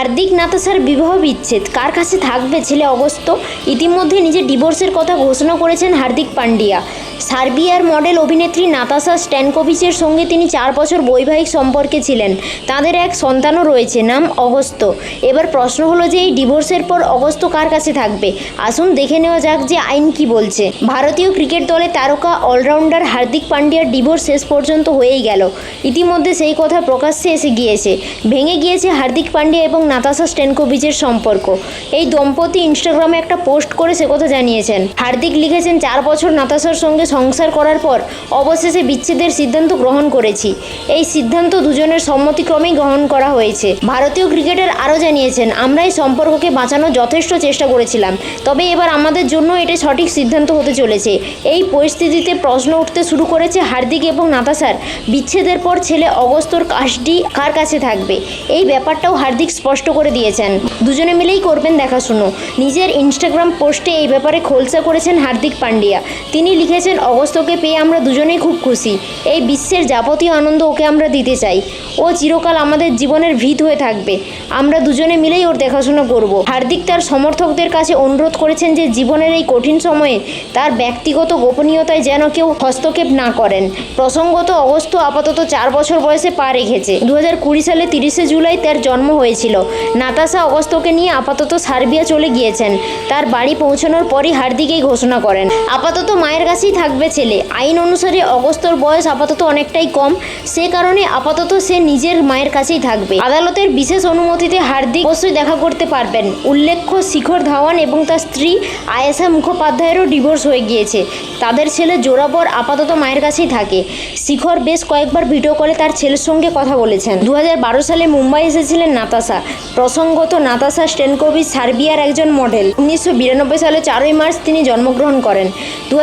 হার্দিক নাতাসার বিবাহ বিচ্ছেদ। কার কাছে থাকবে ছেলে অগস্ত? ইতিমধ্যে নিজের ডিভোর্সের কথা ঘোষণা করেছেন হার্দিক পান্ডিয়া। সার্বিয়ার মডেল অভিনেত্রী নাতাসা স্ট্যানকোভিচের সঙ্গে তিনি চার বছর বৈবাহিক সম্পর্কে ছিলেন। তাদের এক সন্তানও রয়েছে, নাম অগস্ত। এবার প্রশ্ন হলো যে এই ডিভোর্সের পর অগস্ত কার কাছে থাকবে? আসুন দেখে নেওয়া যাক যে আইন কি বলছে। ভারতীয় ক্রিকেট দলে তারকা, অলরাউন্ডার হার্দিক পান্ডিয়ার ডিভোর্স শেষ পর্যন্ত হয়েই গেল। ইতিমধ্যে সেই কথা প্রকাশ্যে এসে গিয়েছে। ভেঙে গিয়েছে হার্দিক পান্ডিয়া এবং নাতাসা স্টেনকোভিচের সম্পর্ক। এই দম্পতি ইনস্টাগ্রামে একটা পোস্ট করে সে কথা জানিয়েছেন। হার্দিক লিখেছেন, চার বছর নাতাসার সঙ্গে সংসার করার পর অবশেষে বিচ্ছেদের সিদ্ধান্ত গ্রহণ করেছি। এই সিদ্ধান্ত দুজনের সম্মতিক্রমেই গ্রহণ করা হয়েছে। ভারতীয় ক্রিকেটার আরও জানিয়েছেন আমরা এই সম্পর্ককে বাঁচানোর যথেষ্ট চেষ্টা করেছিলাম, তবে এবার আমাদের জন্য এটা সঠিক সিদ্ধান্ত হতে চলেছে। এই পরিস্থিতিতে প্রশ্ন উঠতে শুরু করেছে হার্দিক এবং নাতাসার বিচ্ছেদের পর ছেলে অগস্তর কাজটি কার কাছে থাকবে? এই ব্যাপারটাও হার্দিক স্পষ্ট করে দিয়েছেন। দুজনে মিলেই করবেন দেখাশুনো। নিজের ইনস্টাগ্রাম পোস্টে এই ব্যাপারে খোলসা করেছেন হার্দিক পান্ডিয়া। তিনি লিখেছেন অগস্তকে পেয়ে আমরা দুজনেই খুব খুশি। এই বিশ্বের যাবতীয় আনন্দ ওকে আমরা দিতে চাই। ও চিরকাল আমাদের জীবনের ভিত হয়ে থাকবে। আমরা দুজনে মিলেই ওর দেখাশোনা করব। হার্দিক তার সমর্থকদের কাছে অনুরোধ করেছেন যে জীবনের এই কঠিন সময়ে তার ব্যক্তিগত গোপনীয়তায় যেন কেউ হস্তক্ষেপ না করেন। প্রসঙ্গত, অগস্ত আপাতত চার বছর বয়সে পা রেখেছে। দু হাজার কুড়ি সালে তিরিশে জুলাই তার জন্ম হয়েছিল। নাতাশা অগস্তকে নিয়ে আপাতত সার্বিয়া চলে গিয়েছেন। তার বাড়ি পৌঁছানোর পরই হার্দিক এই ঘোষণা করেন। আপাতত মায়ের কাছেই থাকবে ছেলে। আইন অনুসারে অগস্তর বয়স আপাতত অনেকটাই কম। সে কারণে আপাতত সে নিজের মায়ের কাছেই থাকবে। আদালতের বিশেষ অনুমতিতে হার্দিক অবশ্যই দেখা করতে পারবেন। উল্লেখ্য, শিখর ধাওয়ান এবং তার স্ত্রী আয়েশা মুখোপাধ্যায়েরও ডিভোর্স হয়ে গিয়েছে। তাদের ছেলে জোরাবর আপাতত মায়ের কাছেই থাকে। শিখর বেশ কয়েকবার ভিডিও কলে তার ছেলের সঙ্গে কথা বলেছেন। দু হাজার বারো সালে মুম্বাই এসেছিলেন নাতাশা। প্রসঙ্গত, নাতাশা স্টেনকোভিচ সার্বিয়ার একজন মডেল। উনিশশো বিরানব্বই সালে চারই মার্চ তিনি জন্মগ্রহণ করেন। দু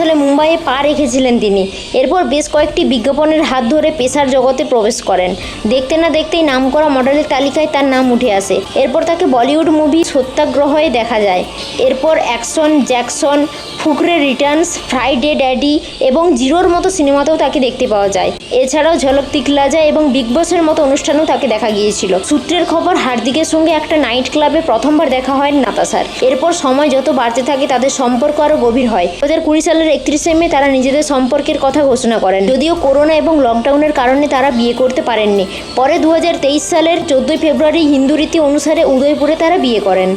সালে মুম্বাইয়ে পা রেখেছিলেন তিনি। এরপর বেশ কয়েকটি বিজ্ঞাপনের হাত ধরে পেশার জগতে প্রবেশ করেন। দেখতে না দেখতেই নামকরা মডেলের তালিকায় তার নাম উঠে আসে। এরপর তাকে বলিউড মুভি সত্যাগ্রহে দেখা যায়। এরপর action Jackson Fukrey returns, Friday daddy এবং জিরোর মতো সিনেমাতেও তাকে দেখতে পাওয়া যায়। এছাড়াও ঝলক তিকলাজা এবং বিগ বসের মতো অনুষ্ঠানেও তাকে দেখা গিয়েছিল। সূত্রের খবর, হার্দিকের সঙ্গে একটা নাইট ক্লাবে প্রথমবার দেখা হয় নাতাসার এরপর সময় যত বাড়তে থাকে, তাদের সম্পর্ক আরও গভীর হয়। দু হাজার কুড়ি সালের একত্রিশে মে তারা নিজেদের সম্পর্কের কথা ঘোষণা করেন। যদিও করোনা এবং লকডাউনের কারণে তারা বিয়ে করতে পারেননি। পরে দু হাজার তেইশ সালের চোদ্দোই ফেব্রুয়ারি হিন্দু রীতি অনুসারে উদয়পুরে তারা বিয়ে করেন।